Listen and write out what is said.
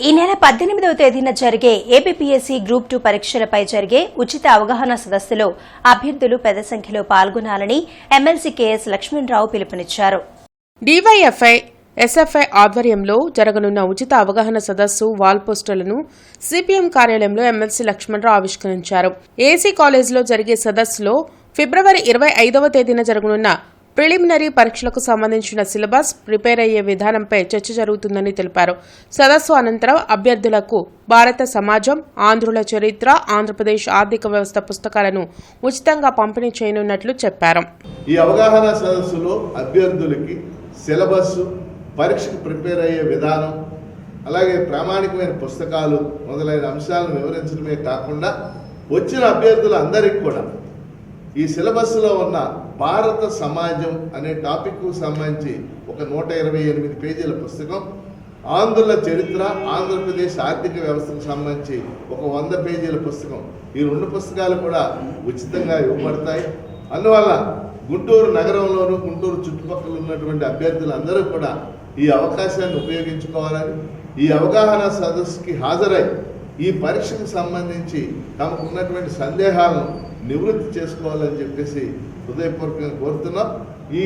ఈ నెల పద్దెనిమిదవ తేదీన జరిగే ఏపీపీఎస్సీ గ్రూప్ టూ పరీక్షలపై జరిగే ఉచిత అవగాహన సదస్సులో అభ్యర్థులు పెద్ద సంఖ్యలో పాల్గొనాలని ఎమ్మెల్సీ కేఎస్ లక్ష్మణరావు పిలుపునిచ్చారు. డివైఎఫ్ఐ ఎస్ఎఫ్ఐ ఆధ్వర్యంలో జరగనున్న ఉచిత అవగాహన సదస్సు వాల్ పోస్టర్లను సిపిఎం కార్యాలయంలో ఎమ్మెల్సీ లక్ష్మణరావు ఆవిష్కరించారు. ఏసీ కాలేజీలో జరిగే సదస్సులో ఫిబ్రవరి ఇరవై ఐదవ తేదీన జరగనున్న ప్రిలిమినరీ పరీక్షలకు సంబంధించిన సిలబస్ ప్రిపేర్ అయ్యే విధానంపై చర్చ జరుగుతుందని తెలిపారు. సదస్సు అనంతరం అభ్యర్థులకు భారత సమాజం ఆంధ్రుల చరిత్ర ఆంధ్రప్రదేశ్ ఆర్థిక వ్యవస్థ పుస్తకాలను ఉచితంగా పంపిణీ చేయనున్నట్లు చెప్పారు. ఈ అవగాహన సదస్సులో అభ్యర్థులకి సిలబస్ పరీక్షకు ప్రిపేర్ అయ్యే విధానం అలాగే ప్రామాణికమైన పుస్తకాలు మొదలైన అంశాలను వివరించడమే కాకుండా వచ్చిన అభ్యర్థులందరికీ కూడా ఈ సిలబస్లో ఉన్న భారత సమాజం అనే టాపిక్కు సంబంధించి ఒక నూట ఇరవై ఎనిమిది పేజీల పుస్తకం ఆంధ్రుల చరిత్ర ఆంధ్రప్రదేశ్ ఆర్థిక వ్యవస్థకు సంబంధించి ఒక వంద పేజీల పుస్తకం. ఈ రెండు పుస్తకాలు కూడా ఉచితంగా ఇవ్వబడతాయి. అందువల్ల గుంటూరు నగరంలోను గుంటూరు చుట్టుపక్కల ఉన్నటువంటి అభ్యర్థులందరూ కూడా ఈ అవకాశాన్ని ఉపయోగించుకోవాలని ఈ అవగాహన సదస్సుకి హాజరై ఈ పరీక్షకు సంబంధించి తమకు ఉన్నటువంటి సందేహాలను నివృత్తి చేసుకోవాలని చెప్పేసి హృదయపూర్వకంగా కోరుతున్నాం. ఈ